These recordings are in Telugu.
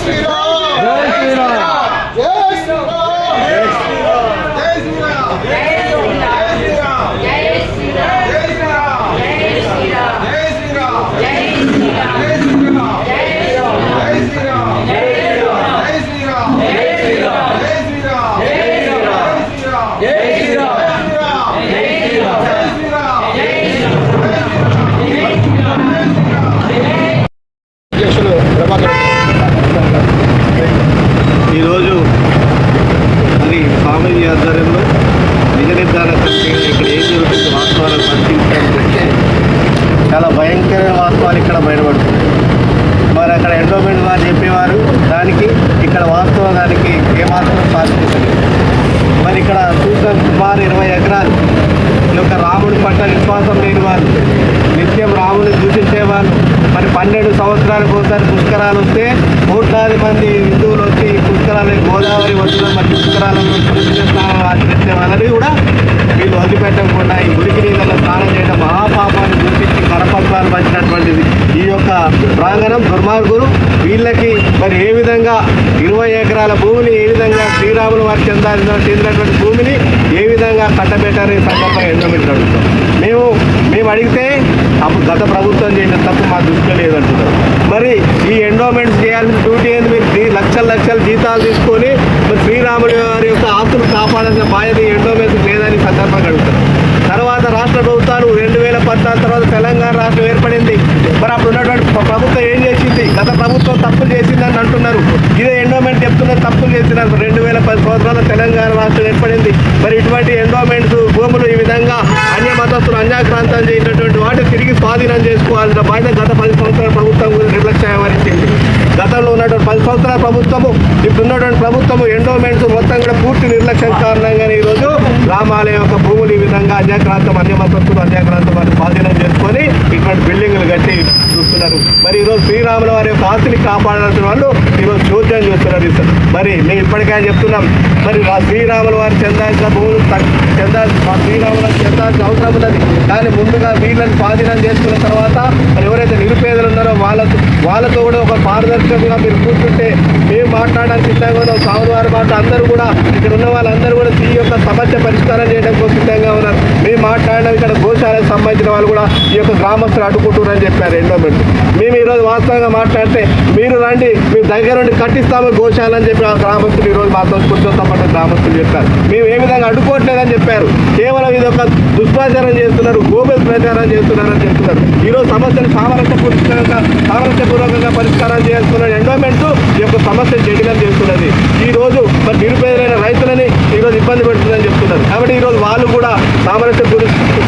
శ్రీరామ్ నిజ ఇక్కడ ఏం జరుగుతుంది వాస్తవాలను పరిశీలించడానికి చాలా భయంకరమైన వాస్తవాలు ఇక్కడ బయటపడుతుంది మరి అక్కడ ఎండోమెంట్ వారు చెప్పేవారు దానికి ఇక్కడ వాస్తవానికి ఏమాత్రం సాధించలేదు మరి ఇక్కడ చూసిన సుమారు ఇరవై ఎకరాలు ఈ యొక్క రాముడి పట్ల విశ్వాసం లేని వాళ్ళు నిత్యం రాముడిని దూషించేవాళ్ళు మరి పన్నెండు సంవత్సరాలకు ఒకసారి పుష్కరాలు వస్తే కోట్లాది మంది హిందువులు పుష్కరాలు గోదావరి ఒడ్డున మరి పుష్కరాలను పుష్కర స్నానాలు ఆచరించే వాళ్ళని కూడా వీళ్ళు వదిలిపెట్టకుండా ఈ గుడికి నీళ్ళలో స్నానం చేయడం మహాపాపాన్ని గుర్తించి కరపత్రాలు పంచినటువంటిది. ఈ యొక్క ప్రాంగణం దుర్మార్గులు వీళ్ళకి మరి ఏ విధంగా ఇరవై ఎకరాల భూమిని ఏ విధంగా శ్రీరాములు వారి చెందాల్సిన చెందినటువంటి భూమిని ఏ విధంగా కట్టబెట్టారు ఈ సందర్భంగా ఎండోమెంట్ మేము మేము అడిగితే అప్పుడు గత ప్రభుత్వం చేసిన తప్పు మా దృష్టిలో లేదంటున్నారు మరి ఈ ఎండోమెంట్స్ చేయాల్సిన డ్యూటీ ఏంది? మీరు లక్షల లక్షల జీతాలు తీసుకొని మరి శ్రీరాముడి వారి యొక్క ఆస్తులు కాపాడాల్సిన బాధ్యత ఈ ఎండోమెంట్స్ లేదని సందర్భంగా అడుగుతారు తర్వాత రాష్ట్ర ప్రభుత్వాలు రెండు వేల పద్నాలుగు తర్వాత తెలంగాణ రాష్ట్రం ఏర్పడింది. మరి అప్పుడు ఉన్నటువంటి ప్రభుత్వం ఏం చేసింది? గత ప్రభుత్వం తప్పులు చేసిందని అంటున్నారు. ఇదే ఎండోమెంట్ చెప్తున్న తప్పులు చేసినారు. రెండు వేల పది సంవత్సరాల తెలంగాణ రాష్ట్రం ఏర్పడింది. మరి ఇటువంటి ఎండోమెంట్స్ అన్య మతస్థులు అన్యాక్రాంతం చేసినటువంటి వాటిని తిరిగి స్వాధీనం చేసుకోవాల్సిన బాధ్యత గత పది సంవత్సరాల ప్రభుత్వం గురించి నిర్లక్ష్యం వహించింది గతంలో ఉన్నటువంటి పది సంవత్సరాల ప్రభుత్వము ఇప్పుడు ఉన్నటువంటి ప్రభుత్వము ఎండోమెంట్ మొత్తం కూడా పూర్తి నిర్లక్ష్యం కారణంగానే ఈరోజు రామాలయం యొక్క భూములు ఈ విధంగా అన్యాక్రాంతం అన్యమతస్తులు అన్యాక్రాంతం వారిని స్వాధీనం చేసుకొని ఇటువంటి బిల్డింగ్లు కట్టి చూస్తున్నారు. మరి ఈరోజు శ్రీరాముల వారి యొక్క ఆస్తిని కాపాడాల్సిన వాళ్ళు ఈరోజు చోద్యం చూస్తున్నారు మరి మేము ఇప్పటికే చెప్తున్నాం. మరి మా శ్రీరాముల వారు చెందాల్సిన భూములు తక్- చెందాల్సిన మా శ్రీరాముల చెందాల్సిన అవసరం ఉన్నది. కానీ ముందుగా వీళ్ళని స్వాధీనం చేసుకున్న తర్వాత మరి ఎవరైతే నిరుపేదలు ఉన్నారో వాళ్ళతో వాళ్ళతో కూడా ఒక పారదర్శకంగా మీరు కూర్చుంటే మేము మాట్లాడడానికి సిద్ధంగా ఉన్నాం సాగులు వారి మాట అందరూ కూడా ఇక్కడ ఉన్న వాళ్ళందరూ కూడా ఈ యొక్క సమస్య పరిష్కారం చేయడం కోసం సిద్ధంగా ఉన్నారు. మాట్లాడిన మాట్లాడడం ఇక్కడ గోశాలకు సంబంధించిన వాళ్ళు కూడా ఈ యొక్క గ్రామస్తులు అడ్డుకుంటున్నారని చెప్పారు ఎండోమెంట్ మేము ఈరోజు వాస్తవంగా మాట్లాడితే మీరు రండి మేము దగ్గర నుండి కట్టిస్తాము గోశాల అని చెప్పి ఆ గ్రామస్తులు ఈరోజు మాతో కూర్చొని గ్రామస్తులు చెప్పారు. మేము ఏ విధంగా అడ్డుకోవట్లేదని చెప్పారు. కేవలం ఇది ఒక దుష్ప్రచారం చేస్తున్నారు గోబెల్ ప్రచారం చేస్తున్నారని చెప్తున్నారు. ఈరోజు సమస్యను సామరస్యపూర్వకంగా సామరస్యపూర్వకంగా పరిష్కారం చేస్తున్న ఎండోమెంట్ ఈ యొక్క సమస్య జటిలం చేస్తున్నది. ఈరోజు మరి నిరుపేదలైన రైతులని ఈరోజు ఇబ్బంది పెడుతుందని చెప్తున్నారు. కాబట్టి ఈరోజు వాళ్ళు కూడా సామరస్య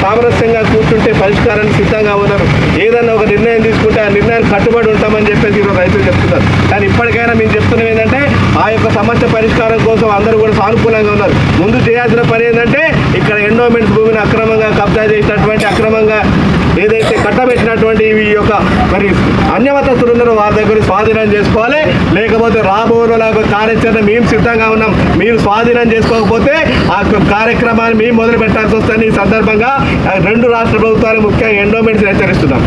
సామరస్యంగా కూర్చుంటే పరిష్కారానికి సిద్ధంగా ఉన్నారు. ఏదన్నా ఒక నిర్ణయం తీసుకుంటే ఆ నిర్ణయానికి కట్టుబడి ఉంటామని చెప్పేసి ఈరోజు రైతులు చెప్తున్నారు. కానీ ఇప్పటికైనా మేము చెప్తున్నాం ఏంటంటే ఆ యొక్క సమస్య పరిష్కారం కోసం అందరూ కూడా సానుకూలంగా ఉన్నారు. ముందు చేయాల్సిన పని ఏంటంటే ఇక్కడ ఎండోమెంట్స్ భూమిని అక్రమంగా కబ్జా చేసినటువంటి అక్రమంగా ఉన్నటువంటి ఈ యొక్క మరి అన్యమతస్తులు ఉన్నారో వారి దగ్గర స్వాధీనం చేసుకోవాలి. లేకపోతే రాబోయే కార్యాచరణ మేము సిద్ధంగా ఉన్నాం. మీరు స్వాధీనం చేసుకోకపోతే ఆ కార్యక్రమాన్ని మేము మొదలు పెట్టాల్సి వస్తుంది. ఈ సందర్భంగా రెండు రాష్ట్ర ప్రభుత్వాలు ముఖ్యంగా ఎండోమెంట్స్ హెచ్చరిస్తున్నాం.